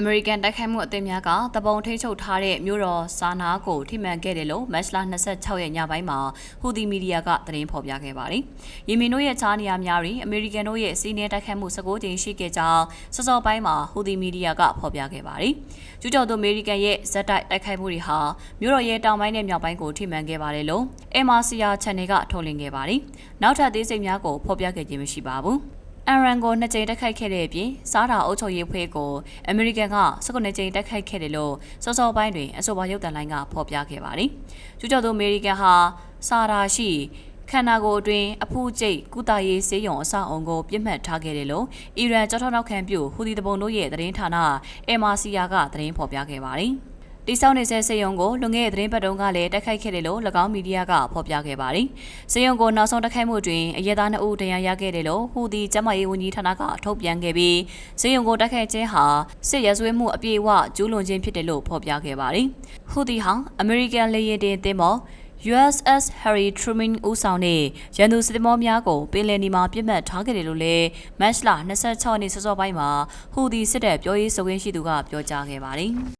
အမေရိကန်တိုက်ခိုက်မှုအသင်းများကတပုံထိန်းချုပ်ထားတဲ့မြို့တော်ဆာနာကိုထိမှန်ခဲ့တယ်လို့မတ်လ26ရက်ညပိုင်းမှာဟူသီမီဒီယာကသတင်းဖော်ပြခဲ့ပါတယ်။ယီမင်တို့ရဲ့ခြားနေရာများတွင်အမေရိကန်တို့ရဲ့စီးနင်းတိုက်ခိုက်မှု19ကြိမ်ရှိခဲ့ကြောင်းစောစောပိုင်းမှာဟူသီမီဒီယာကဖော်ပြခဲ့ပါတယ်။ကျူးကျော်သူအမေရိကန်ရဲ့ဇက်တိုက်တိုက်ခိုက်မှုတွေဟာမြို့တော်ရဲ့တောင်ပိုင်းနဲ့မြောက်ပိုင်းကိုထိမှန်ခဲ့ပါတယ်လို့ MRCR Channel ကထုတ်လွှင့်ခဲ့ပါတယ်။နောက်ထပ်သေးစိတ်များကိုဖော်ပြခဲ့ခြင်းမရှိပါဘူး။ အန်ရန်ကိုနှစ်ကြိမ်တိုက်ခိုက်ခဲ့တဲ့အပြင်စားတာအုပ်ချုပ်ရေးဖွဲ့ကိုအမေရိကန်က19ကြိမ်တိုက်ခိုက်ခဲ့တယ်လို့စောစောပိုင်းတွင်အဆိုပါရုပ်သံလိုင်းကဖော်ပြခဲ့ပါတယ်။ကျူးကျော်သူအမေရိကန်ဟာစားတာရှိခန္ဓာကိုယ်အတွင်းအဖူးကျိတ်ကုသရေးဆေးရုံအဆောက်အုံကိုပြစ်မှတ်ထားခဲ့တယ်လို့အီရန်ကြောထောက်နောက်ခံပြုဟူဒီတပုံတို့ရဲ့သတင်းဌာန MRCR ကသတင်းဖော်ပြခဲ့ပါတယ်။ တိစောက်နေဆဲစေယုံကိုလွန်ခဲ့တဲ့သတင်းပတ်တုန်းကလည်းတိုက်ခိုက်ခဲ့တယ်လို့၎င်းမီဒီယာကဖော်ပြခဲ့ပါတယ်။စေယုံကိုနောက်ဆုံးတိုက်ခိုက်မှုတွင်အရဲသား2ဦးတရားရခဲ့တယ်လို့ဟူဒီကျမရေးဝန်ကြီးဌာနကထုတ်ပြန်ခဲ့ပြီးစေယုံကိုတိုက်ခိုက်ခြင်းဟာစစ်ရဲဆွေးမှုအပြည့်အဝကျူးလွန်ခြင်းဖြစ်တယ်လို့ဖော်ပြခဲ့ပါတယ်။ဟူဒီဟာအမေရိကန်လေယာဉ်တင်သင်္ဘော USS Harry Truman ဦးဆောင်တဲ့ရန်သူစစ်သမောများကိုပင်လယ်နီမှာပြစ်မှတ်ထားခဲ့တယ်လို့လည်းမတ်လ26ရက်နေ့စောစောပိုင်းမှာဟူဒီစစ်တပ်ပြောရေးဆိုခွင့်ရှိသူကပြောကြားခဲ့ပါတယ်။